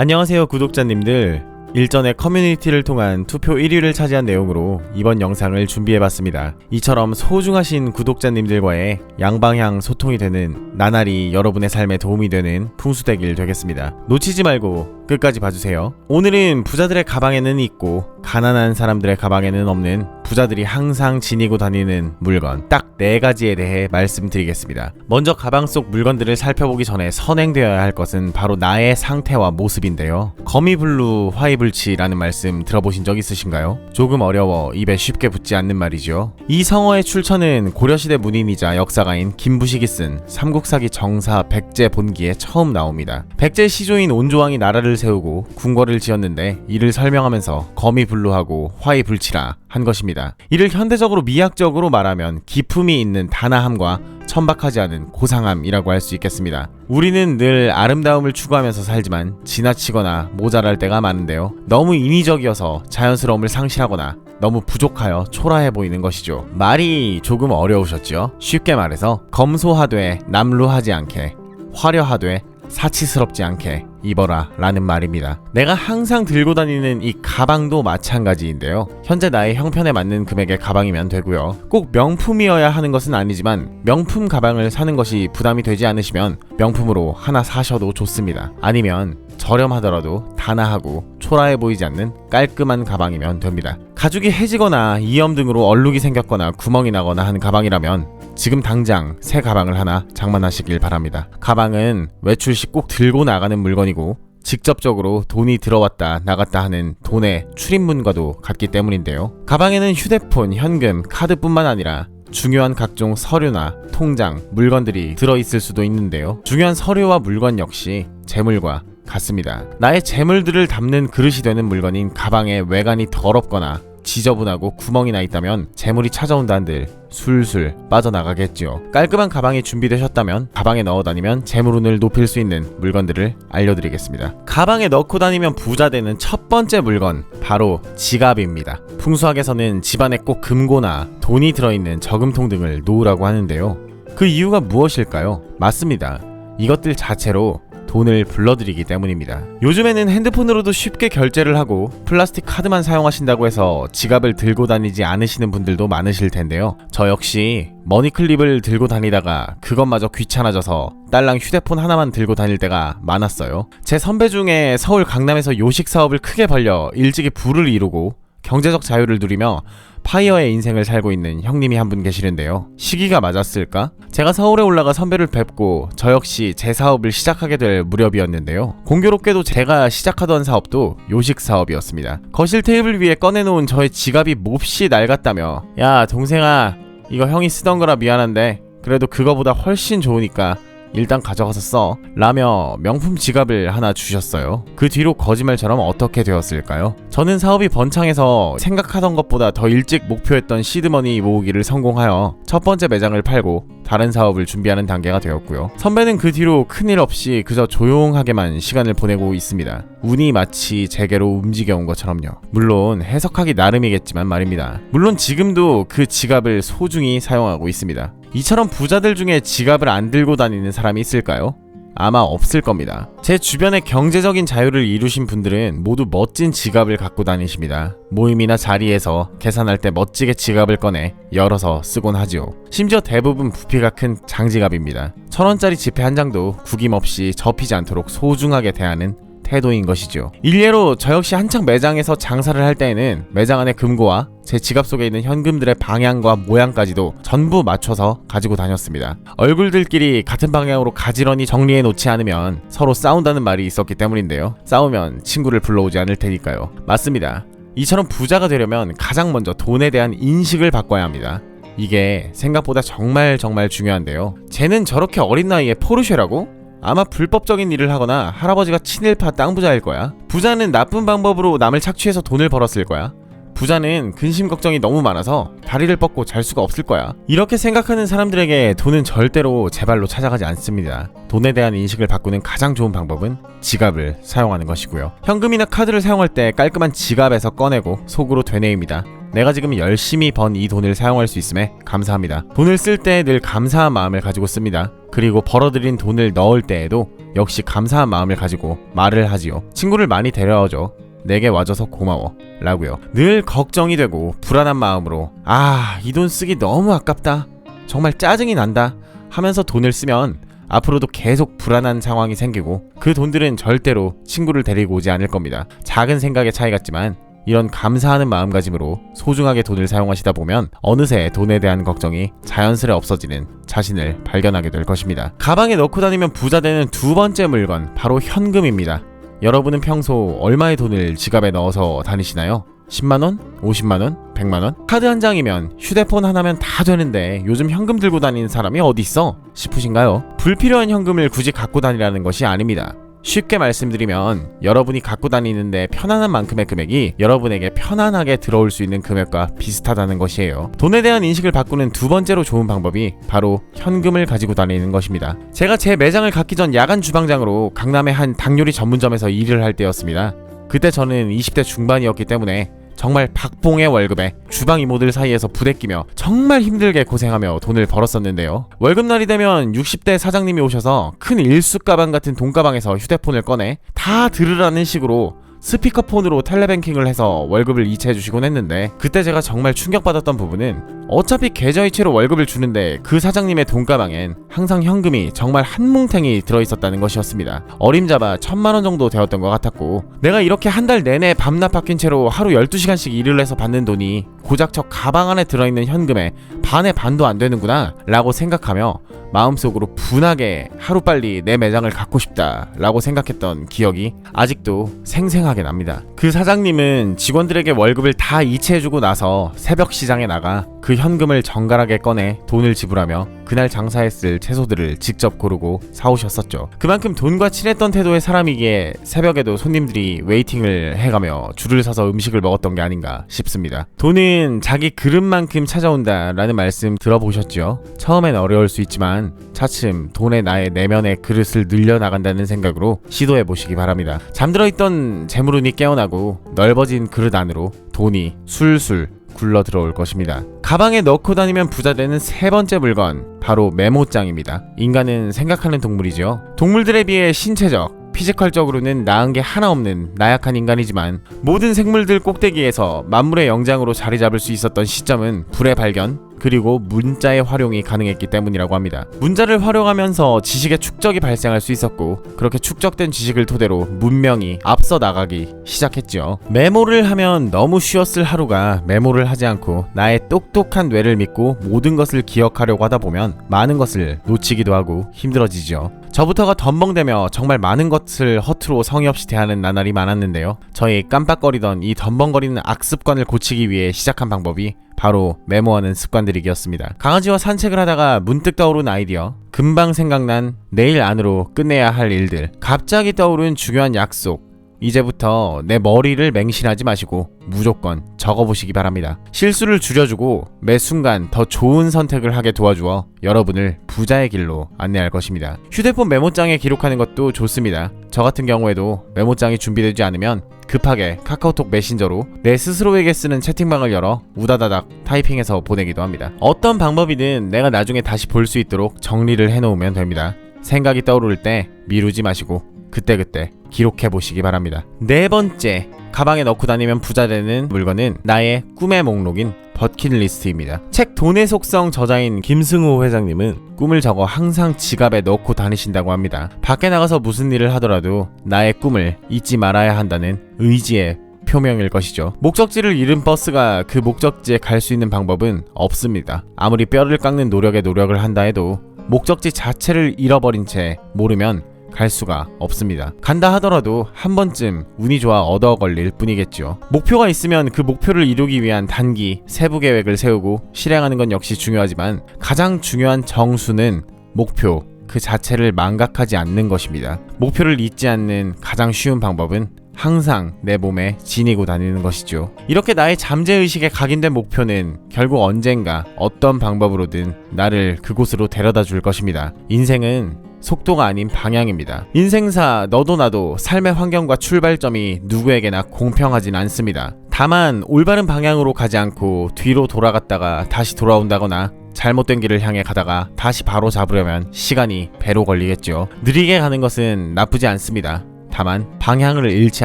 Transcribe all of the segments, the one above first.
안녕하세요 구독자님들 일전에 커뮤니티를 통한 투표 1위를 차지한 내용으로 이번 영상을 준비해봤습니다. 이처럼 소중하신 구독자님들과의 양방향 소통이 되는 나날이 여러분의 삶에 도움이 되는 풍수되길 되겠습니다. 놓치지 말고 끝까지 봐주세요. 오늘은 부자들의 가방에는 있고 가난한 사람들의 가방에는 없는 부자들이 항상 지니고 다니는 물건 딱 네 가지에 대해 말씀드리겠습니다. 먼저 가방 속 물건들을 살펴보기 전에 선행되어야 할 것은 바로 나의 상태와 모습인데요. 거미블루 화이불치라는 말씀 들어보신 적 있으신가요? 조금 어려워 입에 쉽게 붙지 않는 말이죠. 이 성어의 출처는 고려시대 문인이자 역사가인 김부식이 쓴 삼국사기 정사 백제 본기에 처음 나옵니다. 백제 시조인 온조왕이 나라를 세우고 궁궐을 지었는데 이를 설명하면서 거미블루하고 화이불치라 한 것입니다. 이를 현대적으로 미학적으로 말하면 기품이 있는 단아함과 천박하지 않은 고상함이라고 할 수 있겠습니다. 우리는 늘 아름다움을 추구하면서 살지만 지나치거나 모자랄 때가 많은데요. 너무 인위적이어서 자연스러움을 상실하거나 너무 부족하여 초라해 보이는 것이죠. 말이 조금 어려우셨죠? 쉽게 말해서 검소하되 남루하지 않게 화려하되 사치스럽지 않게 입어라 라는 말입니다. 내가 항상 들고 다니는 이 가방도 마찬가지인데요. 현재 나의 형편에 맞는 금액의 가방이면 되고요. 꼭 명품이어야 하는 것은 아니지만 명품 가방을 사는 것이 부담이 되지 않으시면 명품으로 하나 사셔도 좋습니다. 아니면 저렴하더라도 단아하고 초라해 보이지 않는 깔끔한 가방이면 됩니다. 가죽이 해지거나 이염 등으로 얼룩이 생겼거나 구멍이 나거나 하는 가방이라면 지금 당장 새 가방을 하나 장만하시길 바랍니다. 가방은 외출 시 꼭 들고 나가는 물건이고 직접적으로 돈이 들어왔다 나갔다 하는 돈의 출입문과도 같기 때문인데요. 가방에는 휴대폰, 현금, 카드뿐만 아니라 중요한 각종 서류나 통장, 물건들이 들어있을 수도 있는데요. 중요한 서류와 물건 역시 재물과 같습니다. 나의 재물들을 담는 그릇이 되는 물건인 가방의 외관이 더럽거나 지저분하고 구멍이 나 있다면 재물이 찾아온다 한들 술술 빠져나가겠죠. 깔끔한 가방이 준비되셨다면 가방에 넣어 다니면 재물운을 높일 수 있는 물건들을 알려드리겠습니다. 가방에 넣고 다니면 부자 되는 첫 번째 물건 바로 지갑입니다. 풍수학에서는 집안에 꼭 금고나 돈이 들어있는 저금통 등을 놓으라고 하는데요. 그 이유가 무엇일까요? 맞습니다. 이것들 자체로 돈을 불러들이기 때문입니다. 요즘에는 핸드폰으로도 쉽게 결제를 하고 플라스틱 카드만 사용하신다고 해서 지갑을 들고 다니지 않으시는 분들도 많으실 텐데요. 저 역시 머니클립을 들고 다니다가 그것마저 귀찮아져서 딸랑 휴대폰 하나만 들고 다닐 때가 많았어요. 제 선배 중에 서울 강남에서 요식 사업을 크게 벌려 일찍이 부를 이루고 경제적 자유를 누리며 파이어의 인생을 살고 있는 형님이 한 분 계시는데요. 시기가 맞았을까? 제가 서울에 올라가 선배를 뵙고 저 역시 제 사업을 시작하게 될 무렵이었는데요. 공교롭게도 제가 시작하던 사업도 요식 사업이었습니다. 거실 테이블 위에 꺼내놓은 저의 지갑이 몹시 낡았다며 야 동생아 이거 형이 쓰던 거라 미안한데 그래도 그거보다 훨씬 좋으니까 일단 가져가서 써 라며 명품 지갑을 하나 주셨어요. 그 뒤로 거짓말처럼 어떻게 되었을까요? 저는 사업이 번창해서 생각하던 것보다 더 일찍 목표했던 시드머니 모으기를 성공하여 첫 번째 매장을 팔고 다른 사업을 준비하는 단계가 되었고요. 선배는 그 뒤로 큰일 없이 그저 조용하게만 시간을 보내고 있습니다. 운이 마치 제게로 움직여온 것처럼요. 물론 해석하기 나름이겠지만 말입니다. 물론 지금도 그 지갑을 소중히 사용하고 있습니다. 이처럼 부자들 중에 지갑을 안 들고 다니는 사람이 있을까요? 아마 없을 겁니다. 제 주변에 경제적인 자유를 이루신 분들은 모두 멋진 지갑을 갖고 다니십니다. 모임이나 자리에서 계산할 때 멋지게 지갑을 꺼내 열어서 쓰곤 하지요. 심지어 대부분 부피가 큰 장지갑입니다. 천 원짜리 지폐 한 장도 구김없이 접히지 않도록 소중하게 대하는 태도인 것이죠. 일례로 저 역시 한창 매장에서 장사를 할 때에는 매장 안에 금고와 제 지갑 속에 있는 현금들의 방향과 모양까지도 전부 맞춰서 가지고 다녔습니다. 얼굴들끼리 같은 방향으로 가지런히 정리해 놓지 않으면 서로 싸운다는 말이 있었기 때문인데요. 싸우면 친구를 불러오지 않을 테니까요. 맞습니다. 이처럼 부자가 되려면 가장 먼저 돈에 대한 인식을 바꿔야 합니다. 이게 생각보다 정말 정말 중요한데요. 쟤는 저렇게 어린 나이에 포르쉐라고? 아마 불법적인 일을 하거나 할아버지가 친일파 땅 부자일 거야. 부자는 나쁜 방법으로 남을 착취해서 돈을 벌었을 거야. 부자는 근심 걱정이 너무 많아서 다리를 뻗고 잘 수가 없을 거야. 이렇게 생각하는 사람들에게 돈은 절대로 제 발로 찾아가지 않습니다. 돈에 대한 인식을 바꾸는 가장 좋은 방법은 지갑을 사용하는 것이고요. 현금이나 카드를 사용할 때 깔끔한 지갑에서 꺼내고 속으로 되뇌입니다. 내가 지금 열심히 번 이 돈을 사용할 수 있음에 감사합니다. 돈을 쓸 때 늘 감사한 마음을 가지고 씁니다. 그리고 벌어들인 돈을 넣을 때에도 역시 감사한 마음을 가지고 말을 하지요. 친구를 많이 데려와줘. 내게 와줘서 고마워. 라고요. 늘 걱정이 되고 불안한 마음으로 아, 이 돈 쓰기 너무 아깝다. 정말 짜증이 난다. 하면서 돈을 쓰면 앞으로도 계속 불안한 상황이 생기고 그 돈들은 절대로 친구를 데리고 오지 않을 겁니다. 작은 생각의 차이 같지만 이런 감사하는 마음가짐으로 소중하게 돈을 사용하시다 보면 어느새 돈에 대한 걱정이 자연스레 없어지는 자신을 발견하게 될 것입니다. 가방에 넣고 다니면 부자 되는 두 번째 물건 바로 현금입니다. 여러분은 평소 얼마의 돈을 지갑에 넣어서 다니시나요? 10만원? 50만원? 100만원? 카드 한 장이면 휴대폰 하나면 다 되는데 요즘 현금 들고 다니는 사람이 어디 있어? 싶으신가요? 불필요한 현금을 굳이 갖고 다니라는 것이 아닙니다. 쉽게 말씀드리면 여러분이 갖고 다니는데 편안한 만큼의 금액이 여러분에게 편안하게 들어올 수 있는 금액과 비슷하다는 것이에요. 돈에 대한 인식을 바꾸는 두 번째로 좋은 방법이 바로 현금을 가지고 다니는 것입니다. 제가 제 매장을 갖기 전 야간 주방장으로 강남의 한 닭요리 전문점에서 일을 할 때였습니다. 그때 저는 20대 중반이었기 때문에 정말 박봉의 월급에 주방 이모들 사이에서 부대끼며 정말 힘들게 고생하며 돈을 벌었었는데요. 월급날이 되면 60대 사장님이 오셔서 큰 일수 가방 같은 돈가방에서 휴대폰을 꺼내 다 들으라는 식으로 스피커폰으로 텔레뱅킹을 해서 월급을 이체해 주시곤 했는데 그때 제가 정말 충격받았던 부분은 어차피 계좌이체로 월급을 주는데 그 사장님의 돈가방엔 항상 현금이 정말 한 뭉탱이 들어있었다는 것이었습니다. 어림잡아 천만 원 정도 되었던 것 같았고 내가 이렇게 한 달 내내 밤낮 바뀐 채로 하루 12시간씩 일을 해서 받는 돈이 고작 저 가방 안에 들어있는 현금의 반의 반도 안 되는구나 라고 생각하며 마음속으로 분하게 하루빨리 내 매장을 갖고 싶다 라고 생각했던 기억이 아직도 생생하게 납니다. 그 사장님은 직원들에게 월급을 다 이체해주고 나서 새벽 시장에 나가 그 현금을 정갈하게 꺼내 돈을 지불하며 그날 장사했을 채소들을 직접 고르고 사오셨었죠. 그만큼 돈과 친했던 태도의 사람이기에 새벽에도 손님들이 웨이팅을 해가며 줄을 서서 음식을 먹었던 게 아닌가 싶습니다. 돈은 자기 그릇만큼 찾아온다라는 말씀 들어보셨죠? 처음엔 어려울 수 있지만 차츰 돈에 나의 내면의 그릇을 늘려나간다는 생각으로 시도해 보시기 바랍니다. 잠들어 있던 재물운이 깨어나고 넓어진 그릇 안으로 돈이 술술 굴러 들어올 것입니다. 가방에 넣고 다니면 부자 되는 세 번째 물건 바로 메모장입니다. 인간은 생각하는 동물이죠. 동물들에 비해 신체적 피지컬적으로는 나은 게 하나 없는 나약한 인간이지만 모든 생물들 꼭대기에서 만물의 영장으로 자리 잡을 수 있었던 시점은 불의 발견 그리고 문자의 활용이 가능했기 때문이라고 합니다. 문자를 활용하면서 지식의 축적이 발생할 수 있었고 그렇게 축적된 지식을 토대로 문명이 앞서 나가기 시작했죠. 메모를 하면 너무 쉬웠을 하루가 메모를 하지 않고 나의 똑똑한 뇌를 믿고 모든 것을 기억하려고 하다 보면 많은 것을 놓치기도 하고 힘들어지죠. 저부터가 덤벙대며 정말 많은 것을 허투루 성의 없이 대하는 나날이 많았는데요. 저희 깜빡거리던 이 덤벙거리는 악습관을 고치기 위해 시작한 방법이 바로 메모하는 습관들이기였습니다. 강아지와 산책을 하다가 문득 떠오른 아이디어, 금방 생각난 내일 안으로 끝내야 할 일들, 갑자기 떠오른 중요한 약속, 이제부터 내 머리를 맹신하지 마시고 무조건 적어보시기 바랍니다. 실수를 줄여주고 매 순간 더 좋은 선택을 하게 도와주어 여러분을 부자의 길로 안내할 것입니다. 휴대폰 메모장에 기록하는 것도 좋습니다. 저 같은 경우에도 메모장이 준비되지 않으면 급하게 카카오톡 메신저로 내 스스로에게 쓰는 채팅방을 열어 우다다닥 타이핑해서 보내기도 합니다. 어떤 방법이든 내가 나중에 다시 볼 수 있도록 정리를 해놓으면 됩니다. 생각이 떠오를 때 미루지 마시고 그때그때 기록해 보시기 바랍니다. 네 번째, 가방에 넣고 다니면 부자 되는 물건은 나의 꿈의 목록인 버킷리스트입니다. 책 돈의 속성 저자인 김승우 회장님은 꿈을 적어 항상 지갑에 넣고 다니신다고 합니다. 밖에 나가서 무슨 일을 하더라도 나의 꿈을 잊지 말아야 한다는 의지의 표명일 것이죠. 목적지를 잃은 버스가 그 목적지에 갈 수 있는 방법은 없습니다. 아무리 뼈를 깎는 노력에 노력을 한다 해도 목적지 자체를 잃어버린 채 모르면 갈 수가 없습니다. 간다 하더라도 한 번쯤 운이 좋아 얻어 걸릴 뿐이겠죠. 목표가 있으면 그 목표를 이루기 위한 단기, 세부 계획을 세우고 실행하는 건 역시 중요하지만 가장 중요한 정수는 목표 그 자체를 망각하지 않는 것입니다. 목표를 잊지 않는 가장 쉬운 방법은 항상 내 몸에 지니고 다니는 것이죠. 이렇게 나의 잠재의식에 각인된 목표는 결국 언젠가 어떤 방법으로든 나를 그곳으로 데려다 줄 것입니다. 인생은 속도가 아닌 방향입니다. 인생사 너도 나도 삶의 환경과 출발점이 누구에게나 공평하진 않습니다. 다만 올바른 방향으로 가지 않고 뒤로 돌아갔다가 다시 돌아온다거나 잘못된 길을 향해 가다가 다시 바로 잡으려면 시간이 배로 걸리겠죠. 느리게 가는 것은 나쁘지 않습니다. 다만 방향을 잃지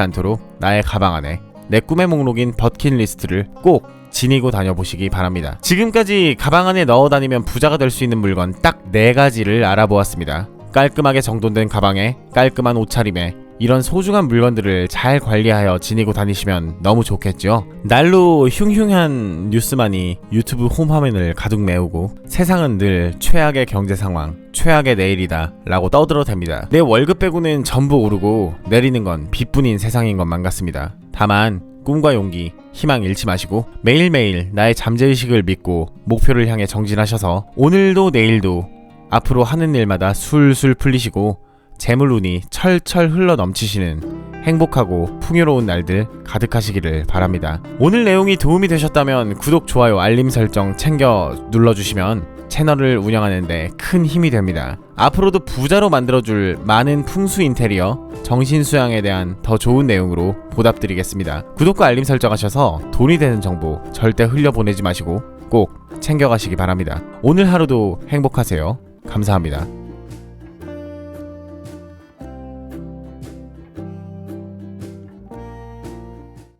않도록 나의 가방 안에 내 꿈의 목록인 버킷리스트를 꼭 지니고 다녀보시기 바랍니다. 지금까지 가방 안에 넣어 다니면 부자가 될 수 있는 물건 딱 네 가지를 알아보았습니다. 깔끔하게 정돈된 가방에 깔끔한 옷차림에 이런 소중한 물건들을 잘 관리하여 지니고 다니시면 너무 좋겠죠. 날로 흉흉한 뉴스만이 유튜브 홈 화면을 가득 메우고 세상은 늘 최악의 경제 상황, 최악의 내일이다 라고 떠들어 댑니다. 내 월급 빼고는 전부 오르고 내리는 건 빚뿐인 세상인 것만 같습니다. 다만 꿈과 용기, 희망 잃지 마시고 매일매일 나의 잠재의식을 믿고 목표를 향해 정진하셔서 오늘도 내일도 앞으로 하는 일마다 술술 풀리시고 재물운이 철철 흘러 넘치시는 행복하고 풍요로운 날들 가득하시기를 바랍니다. 오늘 내용이 도움이 되셨다면 구독, 좋아요, 알림 설정 챙겨 눌러주시면 채널을 운영하는데 큰 힘이 됩니다. 앞으로도 부자로 만들어줄 많은 풍수 인테리어, 정신수양에 대한 더 좋은 내용으로 보답드리겠습니다. 구독과 알림 설정하셔서 돈이 되는 정보 절대 흘려보내지 마시고 꼭 챙겨가시기 바랍니다. 오늘 하루도 행복하세요. 감사합니다.